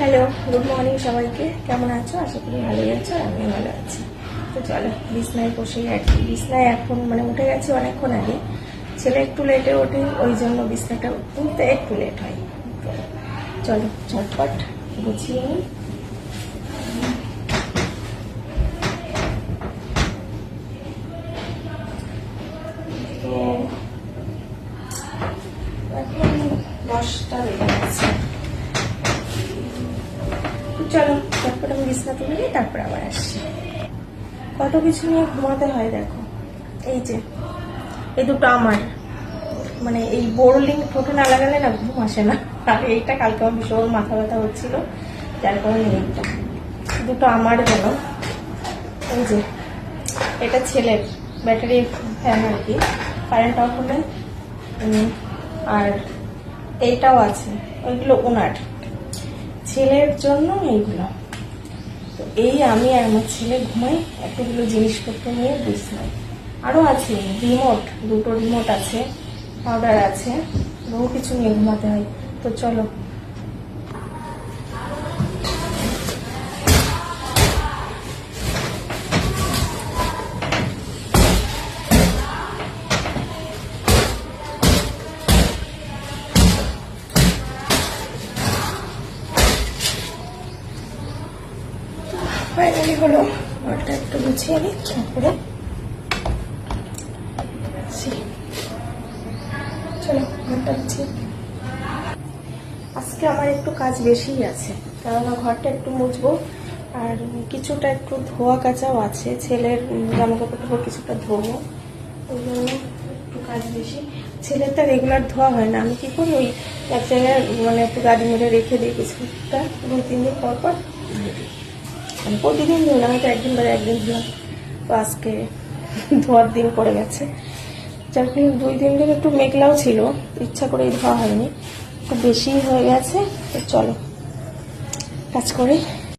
Hello good morning সবাইকে। কেমন আছো? আশা করি ভালোই আছো আমি ভালো আছি। তো চলো, বিছনায় বসেই আর কি। বিছনায় এখন মানে উঠে গেছি অনেকক্ষণ আগে। ছেলে একটু লেটে ওঠে, ওই জন্য বিছনাটা তুলতে একটু লেট হয়। তো চলো, ঝটপট গুছিয়ে নিই। দশটা গেছে চলো তারপর আমি বিছনা তুলে নিই, তারপর আবার আসছি। কত কিছু নিয়ে ঘুমাতে হয় দেখো। এই যে, এই দুটো আমার। মানে এই বোরলিং ঠোঁটে না লাগালে না ঘুম আসে না। আর এইটা কালকে আমার ভীষণ মাথা ব্যথা হচ্ছিল, যার কারণে এইটা। দুটো আমার গেল এই যে, এটা ছেলের ব্যাটারি ফ্যান আর কি। কারেন্ট অফ হলে আর এইটাও আছে। ওইগুলো ওনার। ছেলের জন্য এইগুলো তো এই আমি আর আমার ছেলে ঘুমাই, এতগুলো জিনিসপত্র নিয়ে বিছনায়। আরও আছে, রিমোট, দুটো রিমোট আছে পাউডার আছে, বহু কিছু নিয়ে ঘুমাতে হয়। তো চলো ফাইনালি হলো ঘরটা একটু গুছিয়ে নিই তারপরে। চলো ঘরটা গুছিয়ে আজকে আমার একটু কাজ বেশিই আছে কারণ ঘরটা একটু মুছবো, আর কিছুটা একটু ধোয়া কাচাও আছে, ছেলের জামা কাপড় কিছুটা ধোবো, ওই জন্য একটু কাজ বেশি ছেলেরটা রেগুলার ধোয়া হয় না, আমি কি করি, ওই এক জায়গায় মানে একটু গাড়ি মেরে রেখে দিই, কিছুটা দুই তিন দিন পর পর আমি প্রতিদিন ধুই না হয়তো একদিন বা একদিন ধুলাম তো আজকে ধোয়ার দিন পড়ে গেছে। যার ফলে দুই দিন ধরে একটু মেঘলাও ছিল, ইচ্ছা করেই ধোয়া হয়নি। একটু বেশি হয়ে গেছে, তো চলো, কাজ করে।